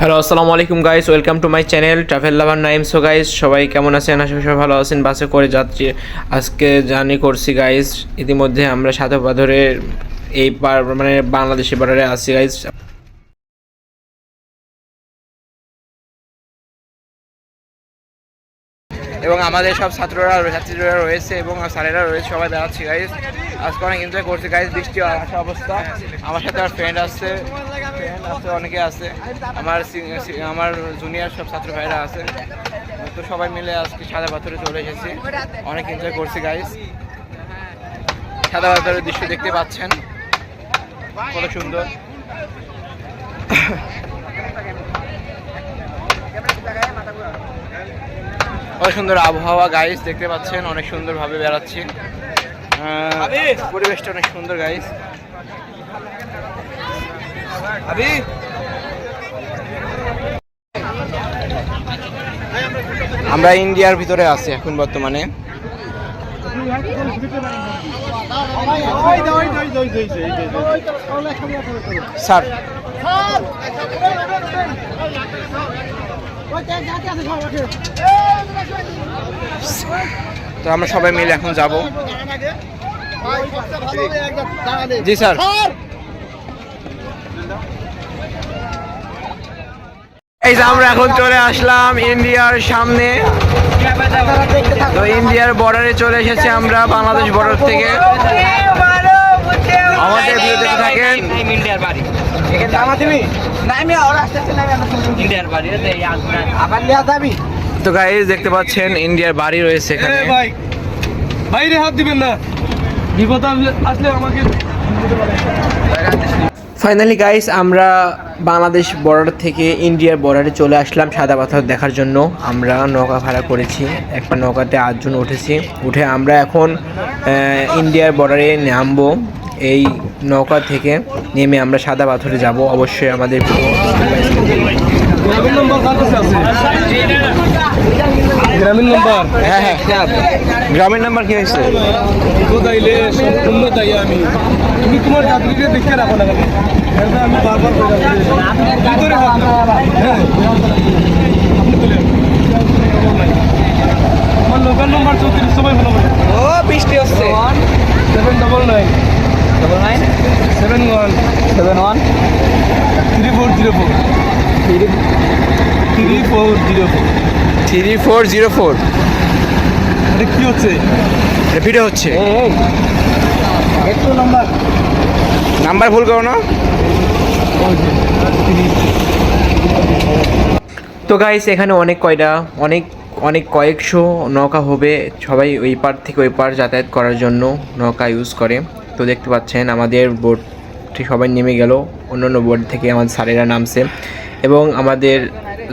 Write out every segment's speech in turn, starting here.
Hello আসসালামু আলাইকুম guys welcome to my channel travel lover Naim so guys সবাই কেমন আছেন? আশা সবাই ভালো আছেন। বাসে করে যাচ্ছি। আজকে জার্নি করছি গাইস ইতিমধ্যে আমরা ধরে এই মানে বাংলাদেশের বর্ডারে আছি গাইস এবং আমাদের সব ছাত্ররা ছাত্রীরা রয়েছে এবং স্যারেরা রয়েছে সবাই বেড়াচ্ছি গাইজ আজকে অনেক এনজয় করছি গাইজ বৃষ্টি আসা অবস্থা। আমার সাথে আমার ফ্রেন্ড আছে ফ্রেন্ড আছে অনেকে আছে। আমার আমার জুনিয়র সব ছাত্র ভাইরা আছে। তো সবাই মিলে আজকে সাদা পাথরে চলে এসেছি। অনেক এনজয় করছি গাইস সাদা পাথরের দৃশ্য দেখতে পাচ্ছেন। কত সুন্দর। অনেক সুন্দর আবহাওয়া গাইস দেখতে পাচ্ছেন অনেক সুন্দরভাবে বেড়াচ্ছি। আহ, পরিবেশটা অনেক সুন্দর গাইস আমরা ইন্ডিয়ার ভিতরে আছি এখন বর্তমানে। স্যার তো আমরা সবাই মিলে এখন যাব। জি স্যার। এই যে আমরা এখন চলে আসলাম ইন্ডিয়ার সামনে। তো ইন্ডিয়ার বর্ডারে চলে এসেছি আমরা বাংলাদেশ বর্ডার থেকে। আমাদের ভিডিও দেখে থাকেন ইন্ডিয়ার বাড়ি এখানে দামা দিবি? নামি ওরা আসতেছে নামি ইন্ডিয়ার বাড়ি রে এই আসনা আবার লিয়া যাবি? তো গাইজ দেখতে পাচ্ছেন ইন্ডিয়ার বাড়ি রয়েছে এখানে। ভাই বাইরে হাত দিবেন না। বিপদ আসলে আমাকে ফাইনালি গাইস আমরা বাংলাদেশ বর্ডার থেকে ইন্ডিয়ার বর্ডারে চলে আসলাম সাদা পাথর দেখার জন্য। আমরা নৌকা ভাড়া করেছি। একটা নৌকাতে আটজন উঠেছি। উঠে আমরা এখন আহ, ইন্ডিয়ার বর্ডারে নামবো। এই নৌকা থেকে নেমে আমরা সাদা পাথরে যাব। অবশ্যই আমাদের গ্রামীণ নম্বর আছে গ্রামীণ নম্বর। হ্যাঁ হ্যাঁ। গ্রামের নাম্বার কি হয়েছে? সম্পূর্ণ তাই আমি। তুমি তোমার দেখে রাখো না আমি বারবার। হ্যাঁ। আমার লোকাল নম্বর চৌত্রিশ সবাই ভালো ও বৃষ্টি হচ্ছে। Seven double nine nine seven one seven one three four zero four three four zero four three four zero four এটা কি হচ্ছে? ভিডিও হচ্ছে। একটু নাম্বার নাম্বার ভুল করো না। তো গাইস এখানে অনেক কয়টা অনেক অনেক কয়েকশো নৌকা হবে সবাই ওই পার থেকে ওই পার যাতায়াত করার জন্য নৌকা ইউজ করে। তো দেখতে পাচ্ছেন, আমাদের বোটটি সবাই নেমে গেল। অন্য অন্য বোট থেকে আমাদের স্যারেরা নামছে এবং আমাদের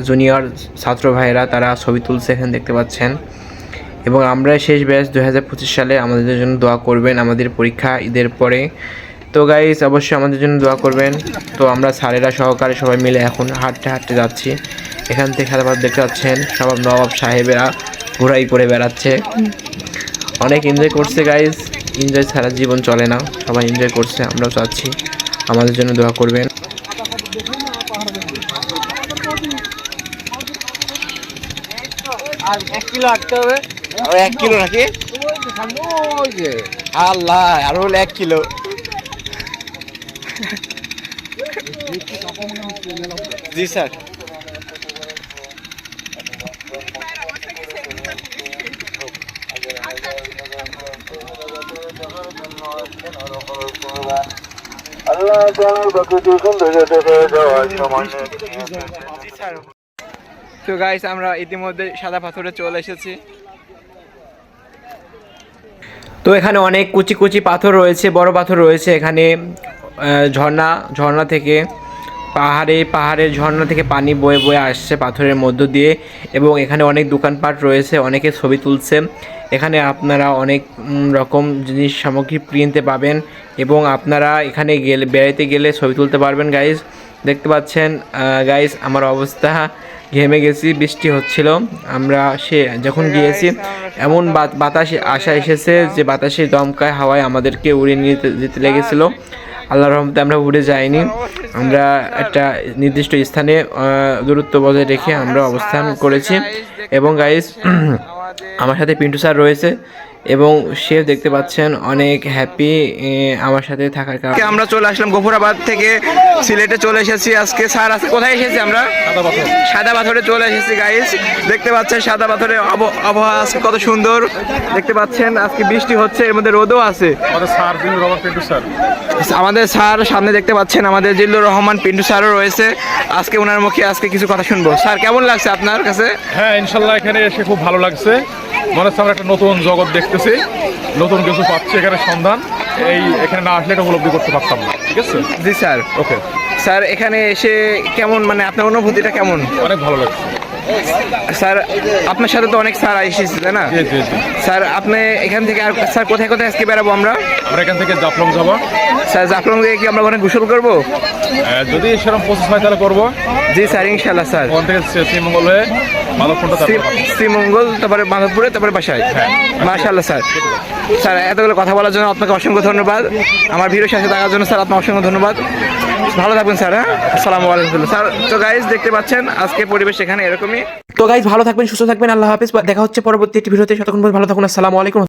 জুনিয়র ছাত্র ভাইয়েরা তারা ছবি তুলছে এখানে দেখতে পাচ্ছেন। এবং আমরা শেষ ব্যাচ দু হাজার পঁচিশ সালে আমাদের জন্য দোয়া করবেন, আমাদের পরীক্ষা ঈদের পরে। তো গাইস অবশ্যই আমাদের জন্য দোয়া করবেন। তো আমরা স্যারেরা সহকারে সবাই মিলে এখন হাঁটতে হাঁটতে যাচ্ছি। এখান থেকে সাদাবাদ দেখতে পাচ্ছেন, সব নবাব সাহেবেরা ঘোরাই করে বেড়াচ্ছে। অনেক এনজয় করছে গাইস এনজয় ছাড়া জীবন চলে না। সবাই এনজয় করছে, আমরাও চাচ্ছি। আমাদের জন্য দোয়া করবেন। আর এক কিলো হবে। এক কিলো আর এক কিলো। জি, স্যার। আল্লাহ জানার প্রকৃতি তো গাইস আমরা ইতিমধ্যে সাদা পাথরে চলে এসেছি। তো এখানে অনেক কুচি কুচি পাথর রয়েছে, বড় পাথর রয়েছে এখানে। ঝর্ণা ঝর্ণা থেকে পাহাড়ে, পাহাড়ের ঝর্ণা থেকে পানি বয়ে বয়ে আসছে পাথরের মধ্য দিয়ে। এবং এখানে অনেক দোকানপাট রয়েছে, অনেকে ছবি তুলছে। এখানে আপনারা অনেক রকম জিনিস সামগ্রী কিনতে পাবেন এবং আপনারা এখানে গেলে বেড়াইতে গেলে ছবি তুলতে পারবেন গাইজ দেখতে পাচ্ছেন গাইজ আমার অবস্থা। ঘেমে গেছি বৃষ্টি হচ্ছিল। আমরা সে যখন গিয়েছি এমন বাত- বাতাস আসা এসেছে যে বাতাসে দমকায় হাওয়ায় আমাদেরকে উড়িয়ে নিয়ে যেতে- লেগেছিল। আল্লাহর রহমতে আমরা উড়ে যাইনি। আমরা একটা নির্দিষ্ট স্থানে দূরত্ব বজায় রেখে আমরা অবস্থান করেছি। এবং গাইস আমার সাথে পিন্টু স্যার রয়েছে। এবং সে দেখতে পাচ্ছেন অনেক হ্যাপি আমার সাথে থাকার কারণে। আমরা চলে আসলাম গফুরাবাদ থেকে সিলেটে চলে এসেছি আজকে। স্যার আজকে কোথায় এসেছি আমরা? সাদা পাথরে। চলে এসেছি গাইস দেখতে পাচ্ছেন সাদা পাথরে আবহাওয়া আজকে কত সুন্দর। দেখতে পাচ্ছেন আজকে বৃষ্টি হচ্ছে এর মধ্যে রোদও আছে। আমাদের স্যার সামনে দেখতে পাচ্ছেন আমাদের জিল্লুর রহমান পিন্টু স্যারও রয়েছে। আজকে ওনার মুখে আজকে কিছু কথা শুনব। স্যার কেমন লাগছে আপনার কাছে? হ্যাঁ ইনশাল্লাহ এখানে এসে খুব ভালো লাগছে। মনে হচ্ছে আমরা একটা নতুন জগৎ দেখতেছি। নতুন কিছু পাচ্ছি এখানে সন্ধান। এই এখানে না আসলে এটা উপলব্ধি করতে পারতাম না ঠিক আছে? জি স্যার। ওকে। স্যার এখানে এসে কেমন মানে আপনার অনুভূতিটা কেমন? অনেক ভালো লাগছে। স্যার আপনার সাথে তো অনেক স্যার এসেছে তাই না? স্যার আপনি এখান থেকে আর স্যার কোথায় কোথায় আজকে বেরাবো আমরা? আমরা এখান থেকে জাফলং যাব। স্যার জাফলং থেকে কি আমরা ওখানে গোসল করব? যদি সেরকম প্রসেস হয় তাহলে করব। জি স্যার ইনশাল্লাহ স্যার। ওখান থেকে শ্রী- শ্রীমঙ্গল হয়ে শ্রীমঙ্গল তারপরে মাধবপুরে তারপরে বাসায়। মার্শাল্লাহ স্যার। স্যার এতগুলো কথা বলার জন্য আপনাকে অসংখ্য ধন্যবাদ। আমার ভিড়ের সাথে থাকার জন্য স্যার আপনার অসংখ্য ধন্যবাদ। ভালো থাকবেন স্যার হ্যাঁ? আসসালামু আলাইকুম। স্যার তো গাইজ দেখতে পাচ্ছেন আজকে পরিবেশ এখানে এরকমই। তো গাইজ ভালো থাকবেন সুস্থ থাকবেন আল্লাহ হাফিজ। দেখা হচ্ছে পরবর্তী একটি ভিডিওতে। ততক্ষণ ভালো থাকুন আসসালামু আলাইকুম।